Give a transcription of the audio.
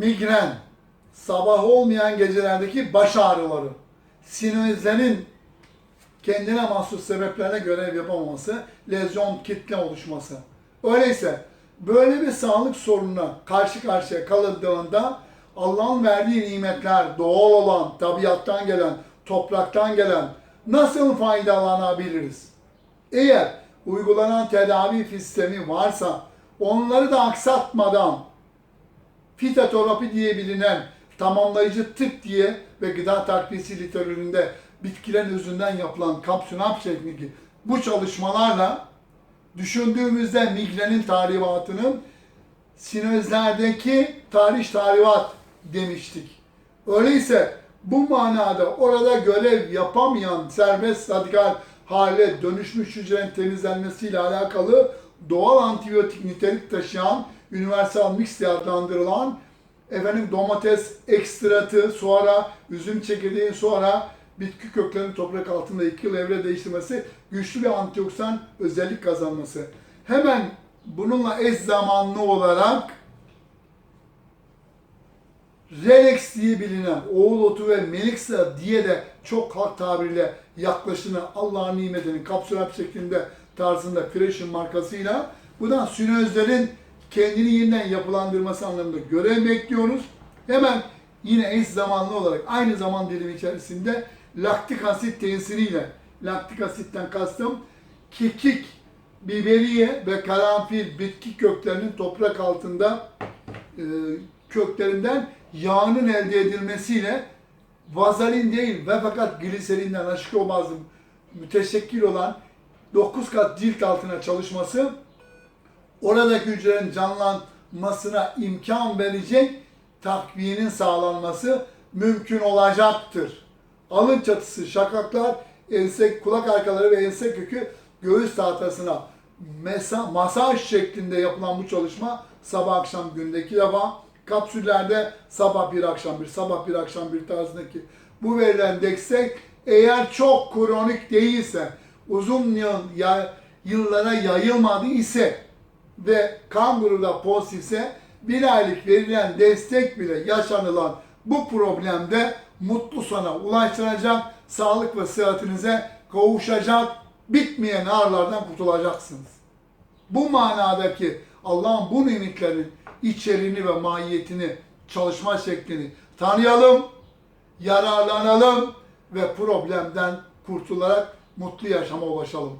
migren, sabah olmayan gecelerdeki baş ağrıları, sinüzlerin kendine mahsus sebeplerine görev yapamaması, lezyon kitle oluşması. Öyleyse böyle bir sağlık sorununa karşı karşıya kalındığında Allah'ın verdiği nimetler doğal olan, tabiattan gelen, topraktan gelen nasıl faydalanabiliriz? Eğer uygulanan tedavi sistemi varsa onları da aksatmadan fitoterapi diye bilinen tamamlayıcı tıp diye ve gıda takviyesi literatüründe bitkilerin özünden yapılan kapsünap şeklindeki bu çalışmalarla düşündüğümüzde migrenin tahribatının sinüzlerdeki tarih tahribat demiştik. Öyleyse bu manada orada görev yapamayan serbest radikal hale dönüşmüş hücrenin temizlenmesiyle alakalı doğal antibiyotik nitelik taşıyan universal mix diye adlandırılan efendim domates ekstratı, sonra üzüm çekirdeği, sonra bitki köklerinin toprak altında iki yıl evre değiştirmesi, güçlü bir antioksidan özellik kazanması. Hemen bununla eş zamanlı olarak Relax diye bilinen oğul otu ve Melixa diye de çok halk tabiriyle yaklaşını Allah'ın nimetinin kapsülap şeklinde tarzında Freshen markasıyla buradan sinözlerin kendini yeniden yapılandırması anlamında görev bekliyoruz. Hemen yine eş zamanlı olarak aynı zaman dilimi içerisinde laktik asit tesiriyle laktik asitten kastım kekik, biberiye ve karanfil bitki köklerinin toprak altında e, köklerinden yağının elde edilmesiyle vazalin değil ve fakat gliserinden aşık bazı müteşekkil olan 9 kat cilt altına çalışması oradaki hücrelerin canlanmasına imkan verecek takviyenin sağlanması mümkün olacaktır. Alın çatısı, şakaklar, ense, kulak arkaları ve ense kökü göğüs tahtasına mesa, masaj şeklinde yapılan bu çalışma sabah akşam gündeki defa kapsüllerde sabah bir akşam bir, sabah bir akşam bir tarzındaki bu verilen destek eğer çok kronik değilse, uzun yıl, yıllara yayılmadı ise ve kan grubu da pozitifse bir aylık verilen destek bile yaşanılan bu problemde mutlu sona ulaştıracak, sağlık ve sıhhatinize kavuşacak, bitmeyen ağrılardan kurtulacaksınız. Bu manadaki Allah'ın bu nimetlerin içeriğini ve mahiyetini, çalışma şeklini tanıyalım, yararlanalım ve problemden kurtularak mutlu yaşama ulaşalım.